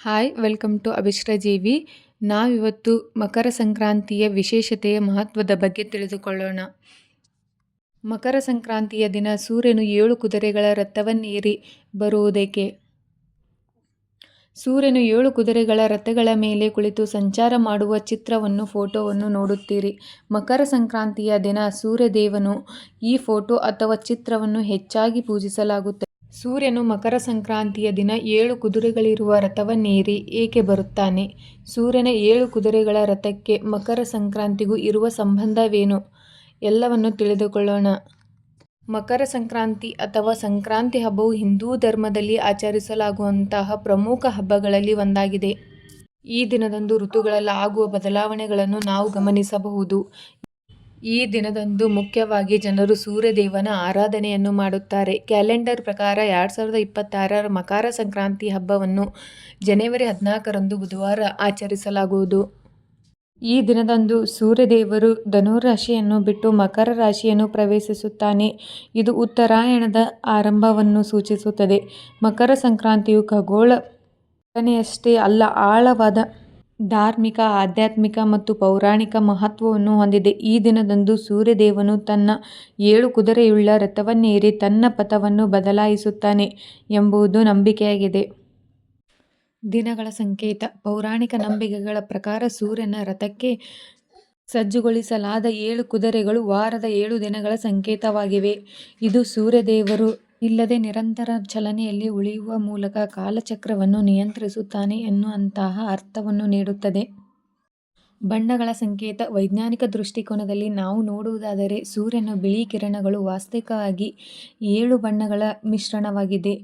Hi welcome to ಅಭಿಶ್ರ ಜೀವಿ ನಾವಿವತ್ತು ಮಕರ ಸಂಕ್ರಾಂತಿಯ ವಿಶೇಷತೆಯ ಮಹತ್ವದ ಬಗ್ಗೆ ತಿಳಿದುಕೊಳ್ಳೋಣ. ಮಕರ ಸಂಕ್ರಾಂತಿಯ ದಿನ ಸೂರ್ಯನು ಏಳು ಕುದುರೆಗಳ ರಥವನ್ನೇರಿ ಬರುವುದಕ್ಕೆ ಸೂರ್ಯನು ಏಳು ಕುದುರೆಗಳ ರಥಗಳ ಮೇಲೆ ಕುಳಿತು ಸಂಚಾರ ಮಾಡುವ ಚಿತ್ರವನ್ನು, ಫೋಟೋವನ್ನು ನೋಡುತ್ತೀರಿ. ಮಕರ ಸಂಕ್ರಾಂತಿಯ ದಿನ ಸೂರ್ಯದೇವನು ಈ ಫೋಟೋ ಅಥವಾ ಚಿತ್ರವನ್ನು ಹೆಚ್ಚಾಗಿ ಪೂಜಿಸಲಾಗುತ್ತದೆ. ಸೂರ್ಯನು ಮಕರ ಸಂಕ್ರಾಂತಿಯ ದಿನ ಏಳು ಕುದುರೆಗಳಿರುವ ರಥವನ್ನೇರಿ ಏಕೆ ಬರುತ್ತಾನೆ? ಸೂರ್ಯನ ಏಳು ಕುದುರೆಗಳ ರಥಕ್ಕೆ ಮಕರ ಸಂಕ್ರಾಂತಿಗೂ ಇರುವ ಸಂಬಂಧವೇನು? ಎಲ್ಲವನ್ನು ತಿಳಿದುಕೊಳ್ಳೋಣ. ಮಕರ ಸಂಕ್ರಾಂತಿ ಅಥವಾ ಸಂಕ್ರಾಂತಿ ಹಬ್ಬವು ಹಿಂದೂ ಧರ್ಮದಲ್ಲಿ ಆಚರಿಸಲಾಗುವಂತಹ ಪ್ರಮುಖ ಹಬ್ಬಗಳಲ್ಲಿ ಒಂದಾಗಿದೆ. ಈ ದಿನದಂದು ಋತುಗಳಲ್ಲಿ ಆಗುವ ಬದಲಾವಣೆಗಳನ್ನು ನಾವು ಗಮನಿಸಬಹುದು. ಈ ದಿನದಂದು ಮುಖ್ಯವಾಗಿ ಜನರು ಸೂರ್ಯದೇವನ ಆರಾಧನೆಯನ್ನು ಮಾಡುತ್ತಾರೆ. ಕ್ಯಾಲೆಂಡರ್ ಪ್ರಕಾರ ಎರಡು ಸಾವಿರದ ಇಪ್ಪತ್ತಾರರ ಮಕರ ಸಂಕ್ರಾಂತಿ ಹಬ್ಬವನ್ನು ಜನವರಿ ಹದಿನಾಲ್ಕರಂದು ಬುಧವಾರ ಆಚರಿಸಲಾಗುವುದು. ಈ ದಿನದಂದು ಸೂರ್ಯದೇವರು ಧನುರಾಶಿಯನ್ನು ಬಿಟ್ಟು ಮಕರ ರಾಶಿಯನ್ನು ಪ್ರವೇಶಿಸುತ್ತಾನೆ. ಇದು ಉತ್ತರಾಯಣದ ಆರಂಭವನ್ನು ಸೂಚಿಸುತ್ತದೆ. ಮಕರ ಸಂಕ್ರಾಂತಿಯು ಖಗೋಳ ಘಟನೆಯಷ್ಟೇ ಅಲ್ಲ, ಆಳವಾದ ಧಾರ್ಮಿಕ, ಆಧ್ಯಾತ್ಮಿಕ ಮತ್ತು ಪೌರಾಣಿಕ ಮಹತ್ವವನ್ನು ಹೊಂದಿದೆ. ಈ ದಿನದಂದು ಸೂರ್ಯದೇವನು ತನ್ನ ಏಳು ಕುದುರೆಯುಳ್ಳ ರಥವನ್ನೇರಿ ತನ್ನ ಪಥವನ್ನು ಬದಲಾಯಿಸುತ್ತಾನೆ ಎಂಬುದು ನಂಬಿಕೆಯಾಗಿದೆ. ದಿನಗಳ ಸಂಕೇತ. ಪೌರಾಣಿಕ ನಂಬಿಕೆಗಳ ಪ್ರಕಾರ ಸೂರ್ಯನ ರಥಕ್ಕೆ ಸಜ್ಜುಗೊಳಿಸಲಾದ ಏಳು ಕುದುರೆಗಳು ವಾರದ ಏಳು ದಿನಗಳ ಸಂಕೇತವಾಗಿವೆ. ಇದು ಸೂರ್ಯದೇವರು ಇಲ್ಲದೆ ನಿರಂತರ ಚಲನೆಯಲ್ಲಿ ಉಳಿಯುವ ಮೂಲಕ ಕಾಲಚಕ್ರವನ್ನು ನಿಯಂತ್ರಿಸುತ್ತಾನೆ ಎನ್ನುವಂತಹ ಅರ್ಥವನ್ನು ನೀಡುತ್ತದೆ. ಬಣ್ಣಗಳ ಸಂಕೇತ ವೈಜ್ಞಾನಿಕ ದೃಷ್ಟಿಕೋನದಲ್ಲಿ ನಾವು ನೋಡುವುದಾದರೆ ಸೂರ್ಯನ ಬಿಳಿ ಕಿರಣಗಳು ವಾಸ್ತವಿಕವಾಗಿ ಏಳು ಬಣ್ಣಗಳ ಮಿಶ್ರಣವಾಗಿದೆ.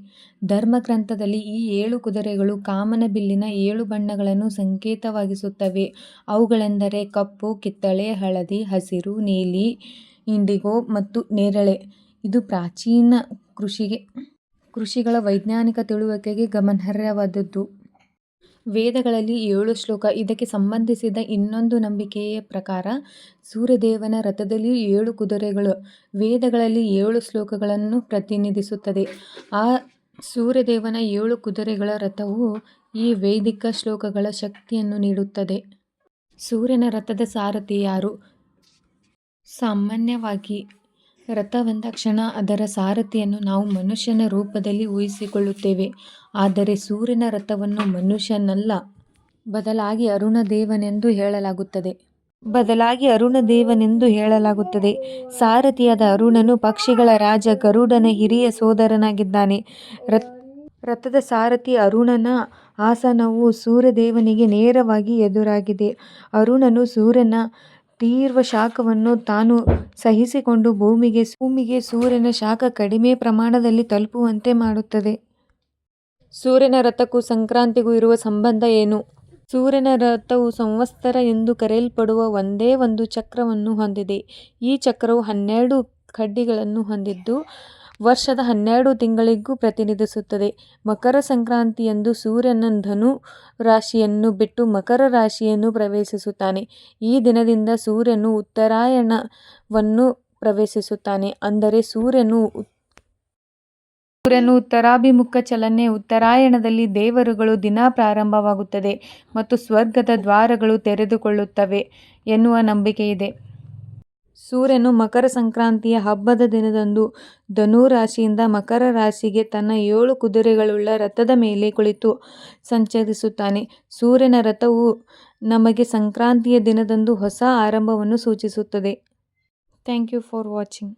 ಧರ್ಮಗ್ರಂಥದಲ್ಲಿ ಈ ಏಳು ಕುದುರೆಗಳು ಕಾಮನಬಿಲ್ಲಿನ ಏಳು ಬಣ್ಣಗಳನ್ನು ಸಂಕೇತವಾಗಿಸುತ್ತವೆ. ಅವುಗಳೆಂದರೆ ಕಪ್ಪು, ಕಿತ್ತಳೆ, ಹಳದಿ, ಹಸಿರು, ನೀಲಿ, ಇಂಡಿಗೋ ಮತ್ತು ನೇರಳೆ. ಇದು ಪ್ರಾಚೀನ ಕೃಷಿಗೆ, ಕೃಷಿಗಳ ವೈಜ್ಞಾನಿಕ ತಿಳುವಳಿಕೆಗೆ ಗಮನಾರ್ಹವಾದದ್ದು. ವೇದಗಳಲ್ಲಿ ಏಳು ಶ್ಲೋಕ. ಇದಕ್ಕೆ ಸಂಬಂಧಿಸಿದ ಇನ್ನೊಂದು ನಂಬಿಕೆಯ ಪ್ರಕಾರ, ಸೂರ್ಯದೇವನ ರಥದಲ್ಲಿ ಏಳು ಕುದುರೆಗಳು ವೇದಗಳಲ್ಲಿ ಏಳು ಶ್ಲೋಕಗಳನ್ನು ಪ್ರತಿನಿಧಿಸುತ್ತದೆ. ಆ ಸೂರ್ಯದೇವನ ಏಳು ಕುದುರೆಗಳ ರಥವು ಈ ವೈದಿಕ ಶ್ಲೋಕಗಳ ಶಕ್ತಿಯನ್ನು ನೀಡುತ್ತದೆ. ಸೂರ್ಯನ ರಥದ ಸಾರಥಿ ಯಾರು? ಸಾಮಾನ್ಯವಾಗಿ ರಥವೆಂದಾಕ್ಷಣ ಅದರ ಸಾರಥಿಯನ್ನು ನಾವು ಮನುಷ್ಯನ ರೂಪದಲ್ಲಿ ಊಹಿಸಿಕೊಳ್ಳುತ್ತೇವೆ. ಆದರೆ ಸೂರ್ಯನ ರಥವನ್ನು ಮನುಷ್ಯನಲ್ಲ, ಬದಲಾಗಿ ಅರುಣದೇವನೆಂದು ಹೇಳಲಾಗುತ್ತದೆ. ಬದಲಾಗಿ ಅರುಣದೇವನೆಂದು ಹೇಳಲಾಗುತ್ತದೆ. ಸಾರಥಿಯಾದ ಅರುಣನು ಪಕ್ಷಿಗಳ ರಾಜ ಗರುಡನ ಹಿರಿಯ ಸೋದರನಾಗಿದ್ದಾನೆ. ರಥ್, ರಥದ ಸಾರಥಿ ಅರುಣನ ಆಸನವು ಸೂರ್ಯದೇವನಿಗೆ ನೇರವಾಗಿ ಎದುರಾಗಿದೆ. ಅರುಣನು ಸೂರ್ಯನ ತೀವ್ರ ಶಾಖವನ್ನು ತಾನು ಸಹಿಸಿಕೊಂಡು ಭೂಮಿಗೆ ಭೂಮಿಗೆ ಸೂರ್ಯನ ಶಾಖ ಕಡಿಮೆ ಪ್ರಮಾಣದಲ್ಲಿ ತಲುಪುವಂತೆ ಮಾಡುತ್ತದೆ. ಸೂರ್ಯನ ರಥಕ್ಕೂ ಸಂಕ್ರಾಂತಿಗೂ ಇರುವ ಸಂಬಂಧ ಏನು? ಸೂರ್ಯನ ರಥವು ಸಂವತ್ಸರ ಎಂದು ಕರೆಯಲ್ಪಡುವ ಒಂದೇ ಒಂದು ಚಕ್ರವನ್ನು ಹೊಂದಿದೆ. ಈ ಚಕ್ರವು ಹನ್ನೆರಡು ಕಡ್ಡಿಗಳನ್ನು ಹೊಂದಿದ್ದು ವರ್ಷದ ಹನ್ನೆರಡು ತಿಂಗಳಿಗೂ ಪ್ರತಿನಿಧಿಸುತ್ತದೆ. ಮಕರ ಸಂಕ್ರಾಂತಿಯಂದು ಸೂರ್ಯನ ಧನು ರಾಶಿಯನ್ನು ಬಿಟ್ಟು ಮಕರ ರಾಶಿಯನ್ನು ಪ್ರವೇಶಿಸುತ್ತಾನೆ. ಈ ದಿನದಿಂದ ಸೂರ್ಯನು ಉತ್ತರಾಯಣವನ್ನು ಪ್ರವೇಶಿಸುತ್ತಾನೆ. ಅಂದರೆ ಸೂರ್ಯನು ಸೂರ್ಯನು ಉತ್ತರಾಭಿಮುಖ ಚಲನೆ, ಉತ್ತರಾಯಣದಲ್ಲಿ ದೇವರುಗಳು ದಿನ ಪ್ರಾರಂಭವಾಗುತ್ತದೆ ಮತ್ತು ಸ್ವರ್ಗದ ದ್ವಾರಗಳು ತೆರೆದುಕೊಳ್ಳುತ್ತವೆ ಎನ್ನುವ ನಂಬಿಕೆಯಿದೆ. ಸೂರ್ಯನು ಮಕರ ಸಂಕ್ರಾಂತಿಯ ಹಬ್ಬದ ದಿನದಂದು ಧನು ರಾಶಿಯಿಂದ ಮಕರ ರಾಶಿಗೆ ತನ್ನ ಏಳು ಕುದುರೆಗಳುಳ್ಳ ರಥದ ಮೇಲೆ ಕುಳಿತು ಸಂಚರಿಸುತ್ತಾನೆ. ಸೂರ್ಯನ ರಥವು ನಮಗೆ ಸಂಕ್ರಾಂತಿಯ ದಿನದಂದು ಹೊಸ ಆರಂಭವನ್ನು ಸೂಚಿಸುತ್ತದೆ. Thank you for watching